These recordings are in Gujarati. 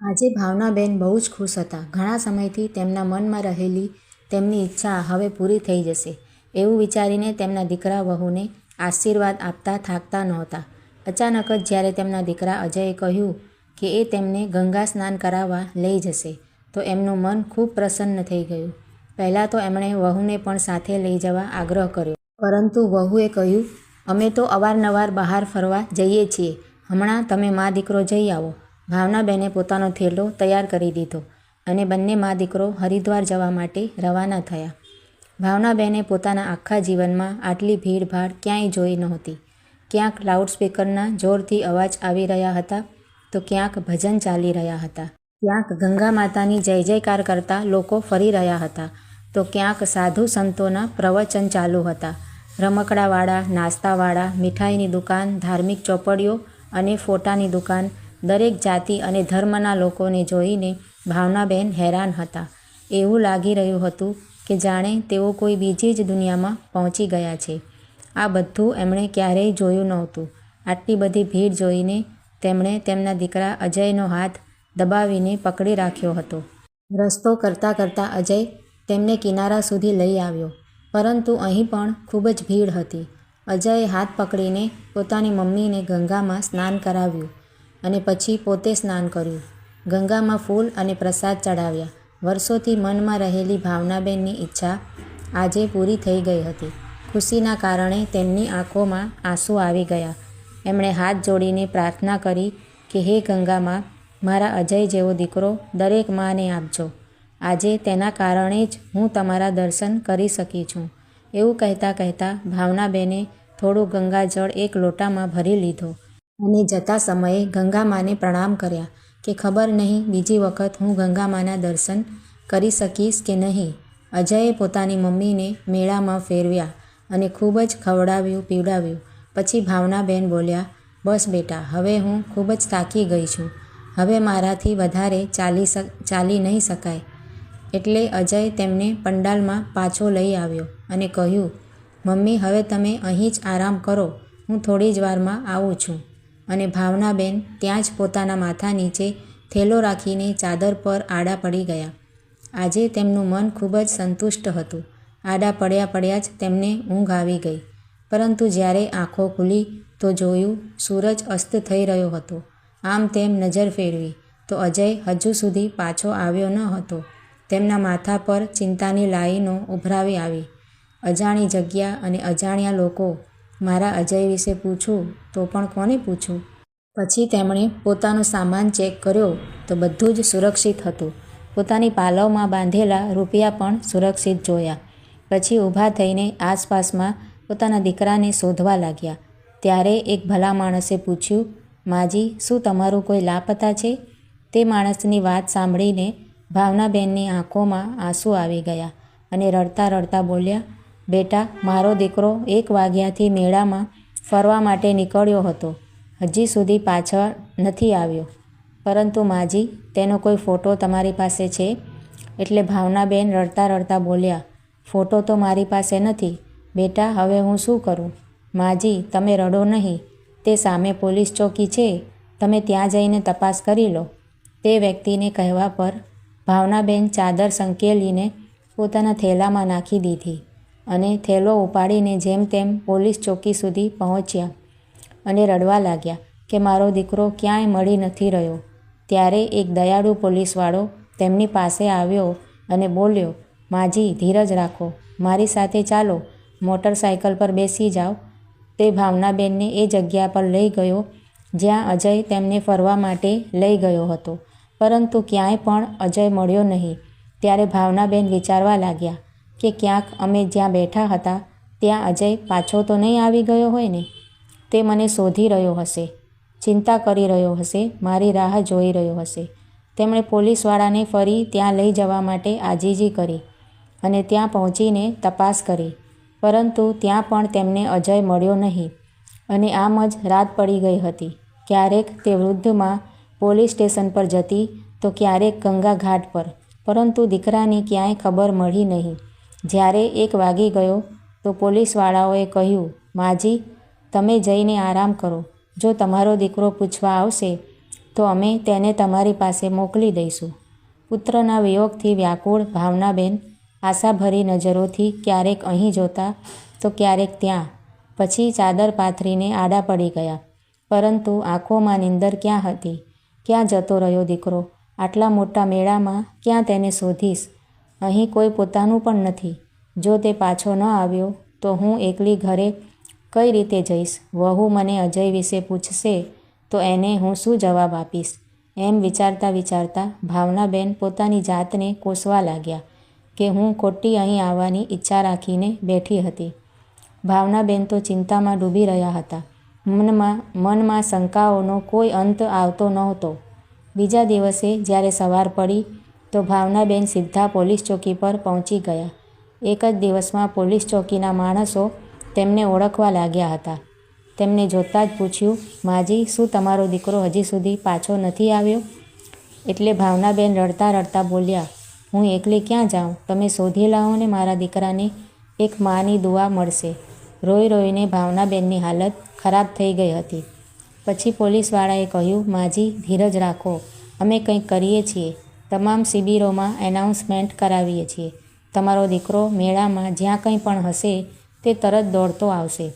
આજે ભાવનાબેન બહુ જ ખુશ હતા. ઘણા સમયથી તેમના મનમાં રહેલી તેમની ઈચ્છા હવે પૂરી થઈ જશે. એવું વિચારીને તેમના દીકરા વહુને આશીર્વાદ આપતા થાકતા નહોતા. અચાનક જ જ્યારે તેમના દીકરા અજયે કહ્યું કે એ તેમને ગંગા સ્નાન કરાવવા લઈ જશે, તો એમનું મન ખૂબ પ્રસન્ન થઈ ગયું. પહેલાં તો એમણે વહુને પણ સાથે લઈ જવા આગ્રહ કર્યો. પરંતુ વહુએ કહ્યું, અમે તો અવારનવાર બહાર ફરવા જઈએ છીએ. હમણાં તમે મા દીકરો જઈ આવો. ભાવનાબેને પોતાનો થેલો તૈયાર કરી દીધો અને બંને મા દીકરો હરિદ્વાર જવા માટે રવાના થયા. ભાવનાબહેને પોતાના આખા જીવનમાં આટલી ભીડભાડ ક્યાંય જોઈ નહોતી. ક્યાંક લાઉડસ્પીકરના જોરથી અવાજ આવી રહ્યા હતા તો ક્યાંક ભજન ચાલી રહ્યા હતા. ક્યાંક ગંગા માતાની જય જયકાર કરતા લોકો ફરી રહ્યા હતા. તો ક્યાંક સાધુ સંતોના પ્રવચન ચાલુ હતા. રમકડાવાળા, નાસ્તાવાળા, મીઠાઈની દુકાન, ધાર્મિક ચોપડીઓ અને ફોટાની દુકાન દરેક જાતિ અને ધર્મના લોકોને જોઈને ભાવનાબેન હેરાન હતા. એવું લાગી રહ્યું હતું કે જાણે તેઓ કોઈ બીજી જ દુનિયામાં પહોંચી ગયા છે. આ બધું એમણે ક્યારેય જોયું નહોતું. આટલી બધી ભીડ જોઈને તેમણે તેમના દીકરા અજયનો હાથ દબાવીને પકડી રાખ્યો હતો. રસ્તો કરતાં કરતાં અજય તેમને કિનારા સુધી લઈ આવ્યો. પરંતુ અહીં પણ ખૂબ જ ભીડ હતી. અજયે હાથ પકડીને પોતાની મમ્મીને ગંગામાં સ્નાન કરાવ્યું. અને પછી પોતે સ્નાન કર્યું. ગંગામાં ફૂલ અને પ્રસાદ ચઢાવ્યા વર્ષોથી મનમાં રહેલી ભાવનાબેનની ઈચ્છા આજે પૂરી થઈ ગઈ હતી. ખુશીના કારણે તેમની આંખોમાં આંસુ આવી ગયા. એમણે હાથ જોડીને પ્રાર્થના કરી કે, હે ગંગામાં, મારા અજય જેવો દીકરો દરેક માને આપજો. આજે તેના કારણે જ હું તમારા દર્શન કરી શકી છું. એવું કહેતા કહેતા ભાવનાબેને થોડું ગંગાજળ એક લોટામાં ભરી લીધો. અને જતા સમયે ગંગામાને પ્રણામ કર્યા કે ખબર નહીં બીજી વખત હું ગંગામાના દર્શન કરી શકીશ કે નહીં. અજયે પોતાની મમ્મીને મેળામાં ફેરવ્યા અને ખૂબ જ ખવડાવ્યું, પીવડાવ્યું. પછી ભાવનાબેન બોલ્યા, બસ બેટા, હવે હું ખૂબ જ થાકી ગઈ છું. હવે મારાથી વધારે ચાલી ચાલી નહીં શકાય. એટલે અજય તેમને પંડાલમાં પાછો લઈ આવ્યો અને કહ્યું, મમ્મી, હવે તમે અહીં જ આરામ કરો. હું થોડી જ વારમાં આવું છું. અને ભાવનાબેન ત્યાં જ પોતાના માથા નીચે થેલો રાખીને ચાદર પર આડા પડી ગયા. આજે તેમનું મન ખૂબ જ સંતુષ્ટ હતું. આડા પડ્યા પડ્યા જ તેમને ઊંઘ આવી ગઈ. પરંતુ જ્યારે આંખો ખુલી તો જોયું સૂરજ અસ્ત થઈ રહ્યો હતો. આમ તેમ નજર ફેરવી તો અજય હજુ સુધી પાછો આવ્યો ન હતો. તેમના માથા પર ચિંતાની લાઈનો ઉભરાવી આવી. અજાણી જગ્યા અને અજાણ્યા લોકો મારા અજય વિશે પૂછું, તો પણ કોને પૂછું? પછી તેમણે પોતાનો સામાન ચેક કર્યો, તો બધું જ સુરક્ષિત હતું. પોતાની પાલવમાં બાંધેલા રૂપિયા પણ સુરક્ષિત જોયા. પછી ઊભા થઈને આસપાસમાં પોતાના દીકરાને શોધવા લાગ્યા. ત્યારે એક ભલા માણસે પૂછ્યું, માજી, શું તમારું કોઈ લાપતા છે? તે માણસની વાત સાંભળીને ભાવનાબેનની આંખોમાં આંસુ આવી ગયા અને રડતા રડતા બોલ્યા બેટા, મારો દીકરો એક વાગ્યાથી મેળામાં ફરવા માટે નીકળ્યો હતો. હજી સુધી પાછળ નથી આવ્યો. પરંતુ માજી, તેનો કોઈ ફોટો તમારી પાસે છે? એટલે ભાવનાબેન રડતા રડતા બોલ્યા, ફોટો તો મારી પાસે નથી. બેટા, હવે હું શું કરું? માજી, તમે રડો નહીં. તે સામે પોલીસ ચોકી છે. તમે ત્યાં જઈને તપાસ કરી લો. તે વ્યક્તિને કહેવા પર ભાવનાબેન ચાદર સંકેલીને પોતાના થેલામાં નાખી દીધી. અને થેલો ઉપાડીને જેમ તેમ પોલીસ ચોકી સુધી પહોંચ્યા અને રડવા લાગ્યા કે મારો દીકરો ક્યાંય મળી નથી રહ્યો. ત્યારે એક દયાળુ પોલીસવાળો તેમની પાસે આવ્યો અને બોલ્યો, માજી, ધીરજ રાખો. મારી સાથે ચાલો. મોટરસાયકલ પર બેસી જાઓ. તે ભાવનાબેનને એ જગ્યા પર લઈ ગયો, જ્યાં અજય તેમને ફરવા માટે લઈ ગયો હતો. પરંતુ ક્યાંય પણ અજય મળ્યો નહીં. ત્યારે ભાવનાબેન વિચારવા લાગ્યા કે ક્યાંક અમે જ્યાં બેઠા હતા, ત્યાં અજય પાછો તો નહીં આવી ગયો હોય ને? તે મને શોધી રહ્યો હશે, ચિંતા કરી રહ્યો હશે, મારી રાહ જોઈ રહ્યો હશે. તેમણે પોલીસવાળાને ફરી ત્યાં લઈ જવા માટે આજીજી કરી અને ત્યાં પહોંચીને તપાસ કરી. પરંતુ ત્યાં પણ તેમને અજય મળ્યો નહીં અને આમ જ રાત પડી ગઈ હતી. ક્યારેક તે વૃદ્ધમાં પોલીસ સ્ટેશન પર જતી તો ક્યારેક ગંગા ઘાટ પર. પરંતુ દીકરાની ક્યાંય ખબર મળી નહીં. જ્યારે એક વાગી ગયો, તો પોલીસવાળાઓએ કહ્યું, માજી, તમે જઈને આરામ કરો. જો તમારો દીકરો પૂછવા આવશે, તો અમે તેને તમારી પાસે મોકલી દઈશું. પુત્રના વિયોગથી વ્યાકુળ ભાવનાબેન આશાભરી નજરોથી ક્યારેક અહીં જોતા, તો ક્યારેક ત્યાં. પછી ચાદર પાથરીને આડા પડી ગયા. પરંતુ આંખોમાં નીંદર ક્યાં હતી? ક્યાં જતો રહ્યો દીકરો? આટલા મોટા મેળામાં ક્યાં તેને શોધીશ? અહીં કોઈ પોતાનું પણ નથી. જો તે પાછો ન આવ્યો, તો હું એકલી ઘરે કઈ રીતે જઈશ? વહુ મને અજય વિશે પૂછશે, તો એને હું શું જવાબ આપીશ? એમ વિચારતા વિચારતા ભાવનાબેન પોતાની જાતને કોસવા લાગ્યા કે હું ખોટી અહીં આવવાની ઈચ્છા રાખીને બેઠી હતી. ભાવનાબેન તો ચિંતામાં ડૂબી રહ્યા હતા. મનમાં મનમાં શંકાઓનો કોઈ અંત આવતો નહોતો. બીજા દિવસે જ્યારે સવાર પડી તો ભાવનાબેન સીધા પોલીસ ચોકી પર પહોંચી ગયા. એક જ દિવસમાં પોલીસ ચોકીના માણસો તેમને ઓળખવા લાગ્યા હતા. તેમને જોતાં જ પૂછ્યું, માજી, શું તમારો દીકરો હજી સુધી પાછો નથી આવ્યો? એટલે ભાવનાબેન રડતા રડતા બોલ્યા, હું એકલી ક્યાં જાઉં? તમે શોધી લાવો ને મારા દીકરાને. એક માની દુઆ મળશે. રોઈ રોઈને ભાવનાબેનની હાલત ખરાબ થઈ ગઈ હતી. પછી પોલીસવાળાએ કહ્યું, માજી, ધીરજ રાખો. અમે કંઈક કરીએ છીએ. તમામ શિબિરોમાં એનાઉન્સમેન્ટ કરાવીએ છીએ. તમારો દીકરો મેળામાં જ્યાં કંઈ પણ હશે, તે તરત દોડતો આવશે.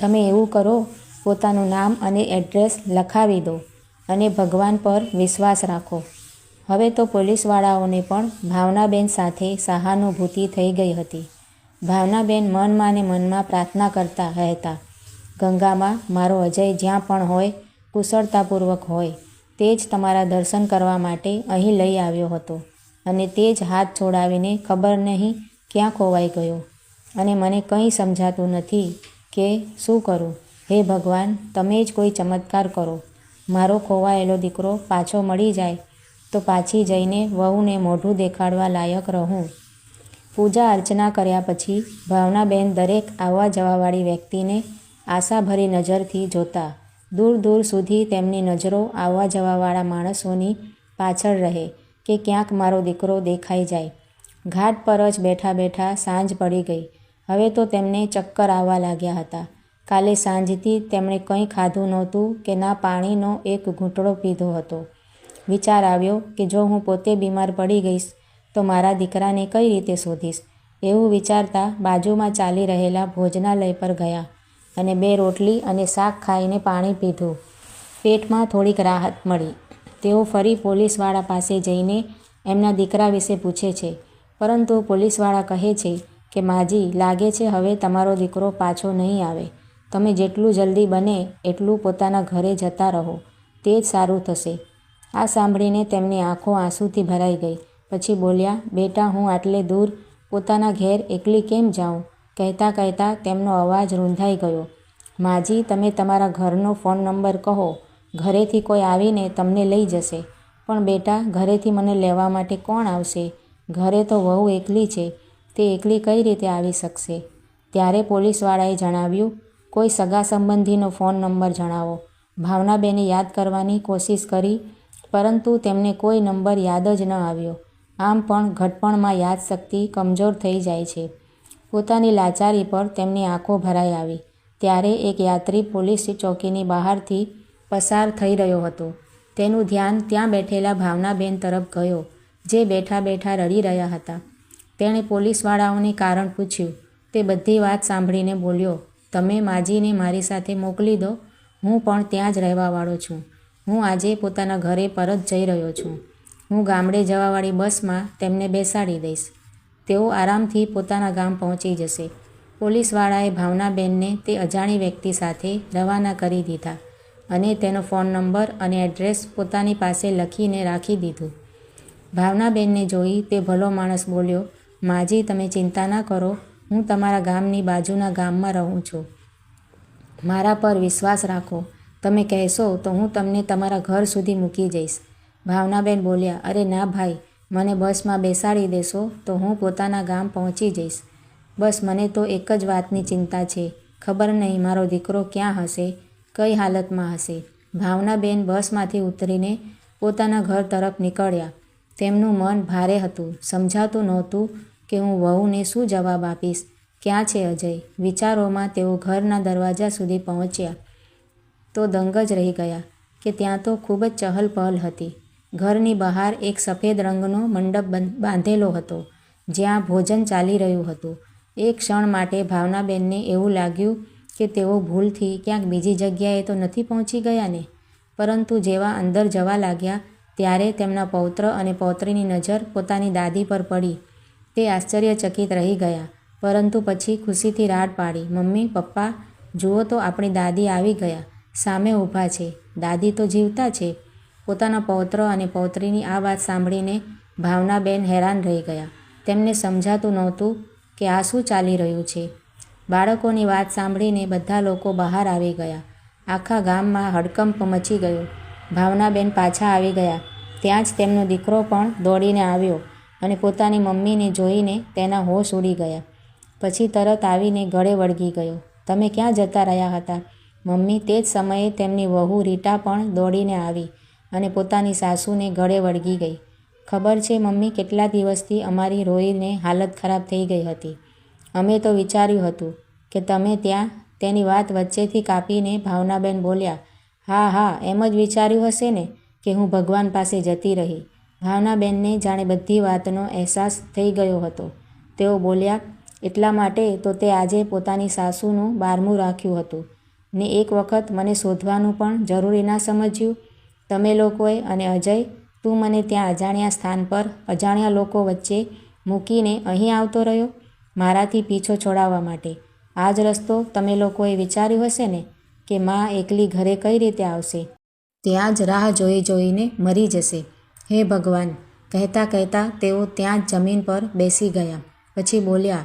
તમે એવું કરો, પોતાનું નામ અને એડ્રેસ લખાવી દો અને ભગવાન પર વિશ્વાસ રાખો. હવે તો પોલીસવાળાઓને પણ ભાવનાબેન સાથે સહાનુભૂતિ થઈ ગઈ હતી. ભાવનાબેન મનમાં ને મનમાં પ્રાર્થના કરતા રહેતા. ગંગામાં મારો અજય જ્યાં પણ હોય, કુશળતાપૂર્વક હોય. તે જ તમારા દર્શન કરવા માટે અહીં લઈ આવ્યો હતો અને તે જ હાથ છોડાવીને ખબર નહીં ક્યાં ખોવાઈ ગયો. અને મને કંઈ સમજાતું નથી કે શું કરું. હે ભગવાન, તમે જ કોઈ ચમત્કાર કરો. મારો ખોવાયેલો દીકરો પાછો મળી જાય તો પાછી જઈને વહુને મોઢું દેખાડવા લાયક રહું. પૂજા અર્ચના કર્યા પછી ભાવનાબેન દરેક આવવા જવાવાળી વ્યક્તિને આશાભરી નજરથી જોતા દૂર દૂર સુધી તેમની નજરો આવવા જવાવાળા માણસોની પાછળ રહે કે ક્યાંક મારો દીકરો દેખાઈ જાય. ઘાટ પર જ બેઠા બેઠા સાંજ પડી ગઈ. હવે તો તેમને ચક્કર આવવા લાગ્યા હતા. કાલે સાંજથી તેમણે કંઈ ખાધું નહોતું કે ના પાણીનો એક ઘૂંટડો પીધો હતો. વિચાર આવ્યો કે જો હું પોતે બીમાર પડી ગઈશ, તો મારા દીકરાને કઈ રીતે શોધીશ? એવું વિચારતા બાજુમાં ચાલી રહેલા ભોજનાલય પર ગયા. અને બે રોટલી અને શાક ખાઈને પાણી પીધું. પેટમાં થોડીક રાહત મળી. તેઓ ફરી પોલીસવાળા પાસે જઈને એમના દીકરા વિશે પૂછે છે. પરંતુ પોલીસવાળા કહે છે કે, માજી, લાગે છે હવે તમારો દીકરો પાછો નહીં આવે. તમે જેટલું જલ્દી બને એટલું પોતાના ઘરે જતા રહો. તે જ સારું થશે. આ સાંભળીને તેમની આંખો આંસુથી ભરાઈ ગઈ. પછી બોલ્યા, બેટા, હું આટલે દૂર પોતાના ઘેર એકલી કેમ જાઉં? કહેતા કહેતા તેમનો અવાજ રૂંધાઈ ગયો. માજી, તમે તમારા ઘરનો ફોન નંબર કહો. ઘરેથી કોઈ આવીને તમને લઈ જશે. પણ બેટા, ઘરેથી મને લેવા માટે કોણ આવશે? ઘરે તો વહુ એકલી છે. તે એકલી કઈ રીતે આવી શકશે? ત્યારે પોલીસવાળાએ જણાવ્યું, કોઈ સગા સંબંધીનો ફોન નંબર જણાવો. ભાવનાબેને યાદ કરવાની કોશિશ કરી, પરંતુ તેમને કોઈ નંબર યાદ જ ન આવ્યો. આમ પણ ઘટપણમાં યાદશક્તિ કમજોર થઈ જાય છે. પોતાની લાચારી પર તેમની આંખો ભરાઈ આવી. ત્યારે એક યાત્રી પોલીસ ચોકીની બહારથી પસાર થઈ રહ્યો હતો. તેનું ધ્યાન ત્યાં બેઠેલા ભાવનાબેન તરફ ગયો, જે બેઠા બેઠા રડી રહ્યા હતા. તેણે પોલીસવાળાઓને કારણ પૂછ્યું. તે બધી વાત સાંભળીને બોલ્યો, તમે માજીને મારી સાથે મોકલી દો. હું પણ ત્યાં જ રહેવાવાળો છું. હું આજે પોતાના ઘરે પરત જઈ રહ્યો છું. હું ગામડે જવાવાળી બસમાં તેમને બેસાડી દઈશ. તેઓ આરામથી પોતાના ગામ પહોંચી જશે. પોલીસવાળાએ ભાવનાબેનને તે અજાણી વ્યક્તિ સાથે રવાના કરી દીધા અને તેનો ફોન નંબર અને એડ્રેસ પોતાની પાસે લખીને રાખી દીધું. ભાવનાબેનને જોઈ તે ભલો માણસ બોલ્યો, માજી, તમે ચિંતા ના કરો. હું તમારા ગામની બાજુના ગામમાં રહું છું. મારા પર વિશ્વાસ રાખો. તમે કહેશો તો હું તમને તમારા ઘર સુધી મૂકી જઈશ. ભાવનાબેન બોલ્યા, અરે ના ભાઈ મને બસમાં બેસાડી દેશો તો હું પોતાના ગામ પહોંચી જઈશ. બસ મને તો એક જ વાતની ચિંતા છે. ખબર નહીં મારો દીકરો ક્યાં હશે, કઈ હાલતમાં હશે. ભાવનાબેન બસમાંથી ઉતરીને પોતાના ઘર તરફ નીકળ્યા. તેમનું મન ભારે હતું. સમજાતું નહોતું કે હું વહુને શું જવાબ આપીશ. ક્યાં છે અજય? વિચારોમાં તેઓ ઘરના દરવાજા સુધી પહોંચ્યા. તો દંગ જ રહી ગયા કે ત્યાં તો ખૂબ જ ચહલ પહલ હતી. ઘરની બહાર એક સફેદ રંગનો મંડપ બાંધેલો હતો, જ્યાં ભોજન ચાલી રહ્યું હતું. એક ક્ષણ માટે ભાવનાબેનને એવું લાગ્યું કે તેઓ ભૂલથી ક્યાંક બીજી જગ્યાએ તો નથી પહોંચી ગયા ને પરંતુ જેવા અંદર જવા લાગ્યા, ત્યારે તેમના પૌત્ર અને પૌત્રીની નજર પોતાની દાદી પર પડી. તે આશ્ચર્યચકિત રહી ગયા, પરંતુ પછી ખુશીથી રાડ પાડી, મમ્મી, પપ્પા, જુઓ તો આપણી દાદી આવી ગયા, સામે ઊભા છે. દાદી તો જીવતા છે પોતાના પૌત્ર અને પૌત્રીની આ વાત સાંભળીને ભાવનાબેન હેરાન રહી ગયા. તેમને સમજાતું નહોતું કે આ શું ચાલી રહ્યું છે. બાળકોની વાત સાંભળીને બધા લોકો બહાર આવી ગયા. આખા ગામમાં હડકંપ મચી ગયો. ભાવનાબેન પાછા આવી ગયા. ત્યાં જ તેમનો દીકરો પણ દોડીને આવ્યો અને પોતાની મમ્મીને જોઈને તેના હોશ ઉડી ગયા. પછી તરત આવીને ગળે વળગી ગયો. તમે ક્યાં જતા રહ્યા હતા? મમ્મી, તે જ સમયે તેમની વહુ રીટા પણ દોડીને આવી. અને પોતાની સાસુને ગળે વળગી ગઈ. ખબર છે, મમ્મી, કેટલા દિવસથી અમારી રોઈને હાલત ખરાબ થઈ ગઈ હતી. અમે તો વિચાર્યું હતું કે તમે ત્યાં તેની વાત વચ્ચેથી કાપીને ભાવનાબેન બોલ્યા, હા હા, એમ જ વિચાર્યું હશે ને કે હું ભગવાન પાસે જતી રહી. ભાવનાબેનને જાણે બધી વાતનો અહેસાસ થઈ ગયો હતો. તેઓ બોલ્યા, એટલા માટે તો તે આજે પોતાની સાસુનું બારમું રાખ્યું હતું ને એક વખત મને શોધવાનું પણ જરૂરી ના સમજ્યું. તમે લોકોએ અને અજય, તું મને ત્યાં અજાણ્યા સ્થાન પર અજાણ્યા લોકો વચ્ચે મૂકીને અહીં આવતો રહ્યો? મારાથી પીછો છોડાવવા માટે. આ જ રસ્તો તમે લોકોએ વિચાર્યું હશે ને કે માં એકલી ઘરે કઈ રીતે આવશે? ત્યાં જ રાહ જોઈ જોઈને મરી જશે. હે ભગવાન, કહેતા કહેતા તેઓ ત્યાં જ જમીન પર બેસી ગયા. પછી બોલ્યા,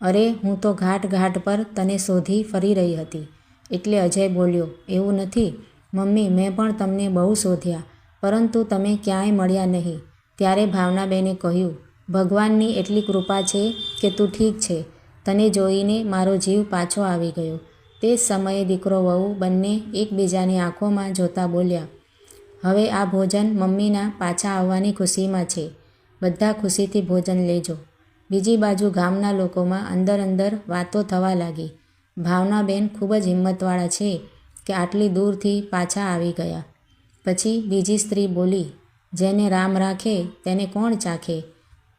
અરે, હું તો ઘાટ ઘાટ પર તને શોધી ફરી રહી હતી. એટલે અજય બોલ્યો, એવું નથી. મમ્મી, મેં પણ તમને બહુ શોધ્યા, પરંતુ તમે ક્યાંય મળ્યા નહીં. ત્યારે ભાવનાબેને કહ્યું, ભગવાનની એટલી કૃપા છે કે તું ઠીક છે. તને જોઈને મારો જીવ પાછો આવી ગયો. તે સમયે દીકરો વહુ બંને એકબીજાની આંખોમાં જોતા બોલ્યા, હવે આ ભોજન મમ્મીના પાછા આવવાની ખુશીમાં છે. બધા ખુશીથી ભોજન લેજો. બીજી બાજુ ગામના લોકોમાં અંદર અંદર વાતો થવા લાગી. ભાવનાબેન ખૂબ જ હિંમતવાળા છે. કે આટલી દૂરથી પાછા આવી ગયા. પછી બીજી સ્ત્રી બોલી, જેને રામ રાખે તેને કોણ ચાખે?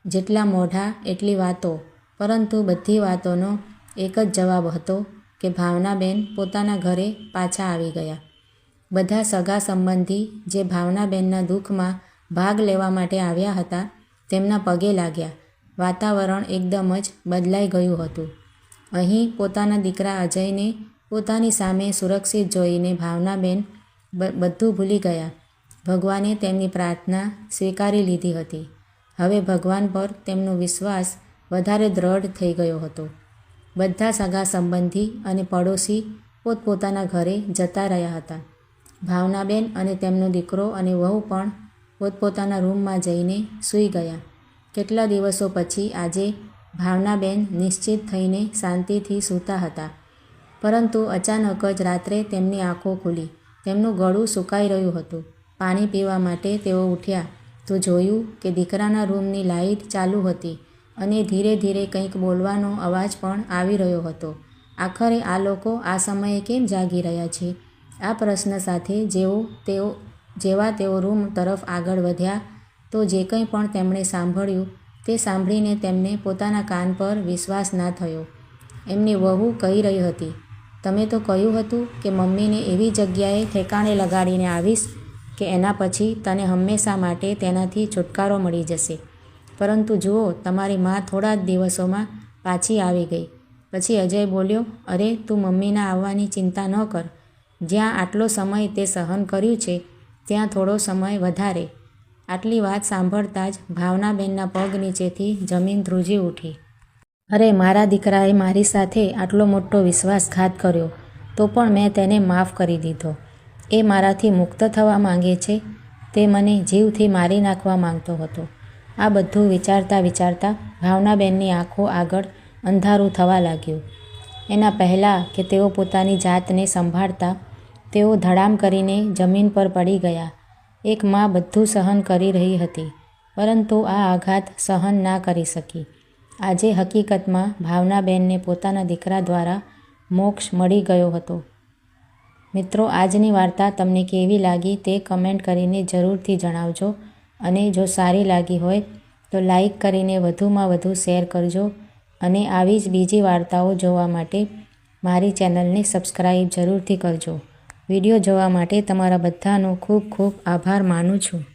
જેટલા મોઢા એટલી વાતો. પરંતુ બધી વાતોનો એક જ જવાબ હતો કે ભાવનાબેન પોતાના ઘરે પાછા આવી ગયા. બધા સગા સંબંધી જે ભાવનાબેનના દુઃખમાં ભાગ લેવા માટે આવ્યા હતા, તેમના પગે લાગ્યા. વાતાવરણ એકદમ જ બદલાઈ ગયું હતું. અહીં પોતાના દીકરા અજયને પોતાની સામે સુરક્ષિત જોઈને ભાવનાબેન બધું ભૂલી ગયા. ભગવાને તેમની પ્રાર્થના સ્વીકારી લીધી હતી. હવે ભગવાન પર તેમનો વિશ્વાસ વધારે દ્રઢ થઈ ગયો હતો. બધા સગા સંબંધી અને પડોશી પોતપોતાના ઘરે જતા રહ્યા હતા. ભાવનાબેન અને તેમનો દીકરો અને વહુ પણ પોતપોતાના રૂમમાં જઈને સૂઈ ગયા. કેટલા દિવસો પછી આજે ભાવનાબેન નિશ્ચિત થઈને શાંતિથી સૂતા હતા. પરંતુ અચાનક જ રાત્રે તેમની આંખો ખુલી. તેમનું ગળું સુકાઈ રહ્યું હતું. પાણી પીવા માટે તેઓ ઉઠ્યા. તો જોયું કે દીકરાના રૂમની લાઇટ ચાલુ હતી અને ધીરે ધીરે કંઈક બોલવાનો અવાજ પણ આવી રહ્યો હતો. આખરે આ લોકો આ સમયે કેમ જાગી રહ્યા છે? આ પ્રશ્ન સાથે જેઓ તેઓ, જેવા તેઓ રૂમ તરફ આગળ વધ્યા, તો જે કંઈ પણ તેમણે સાંભળ્યું, તે સાંભળીને તેમને પોતાના કાન પર વિશ્વાસ ના થયો. એમની વહુ કહી રહી હતી તમે તો કહ્યું હતું કે મમ્મીને એવી જગ્યાએ ઠેકાણે લગાડીને આવીશ કે એના પછી તને હંમેશા માટે તેનાથી છુટકારો મળી જશે. પરંતુ જુઓ, તમારી મા થોડા જ દિવસોમાં પાછી આવી ગઈ. પછી અજય બોલ્યો, અરે, તું મમ્મીના આવવાની ચિંતા ન કર. જ્યાં આટલો સમય તે સહન કર્યું છે, ત્યાં થોડો સમય વધારે. આટલી વાત સાંભળતા જ ભાવનાબેનના પગ નીચેથી જમીન ધ્રુજી ઉઠી. અરે મારા દીકરાએ મારી સાથે આટલો મોટો વિશ્વાસઘાત કર્યો, તો પણ મેં તેને માફ કરી દીધો. એ મારાથી મુક્ત થવા માંગે છે? તે મને જીવથી મારી નાખવા માંગતો હતો. આ બધું વિચારતા વિચારતા ભાવનાબેનની આંખો આગળ અંધારું થવા લાગ્યું. એના પહેલાં કે તેઓ પોતાની જાતને સંભાળતા, તેઓ ધડામ કરીને જમીન પર પડી ગયા. એક મા બધું સહન કરી રહી હતી, પરંતુ આ આઘાત સહન ના કરી શકી. આજે હકીકતમાં ભાવનાબેનને પોતાના દીકરા દ્વારા મોક્ષ મળી ગયો હતો. મિત્રો, આજની વાર્તા તમને કેવી લાગી તે કમેન્ટ કરીને જરૂરથી જણાવજો અને જો સારી લાગી હોય તો લાઈક કરીને વધુમાં વધુ શેર કરજો અને આવી જ બીજી વાર્તાઓ જોવા માટે મારી ચેનલને સબસ્ક્રાઈબ જરૂરથી કરજો. વીડિયો જોવા માટે તમારા બધાનો ખૂબ ખૂબ આભાર માનું છું.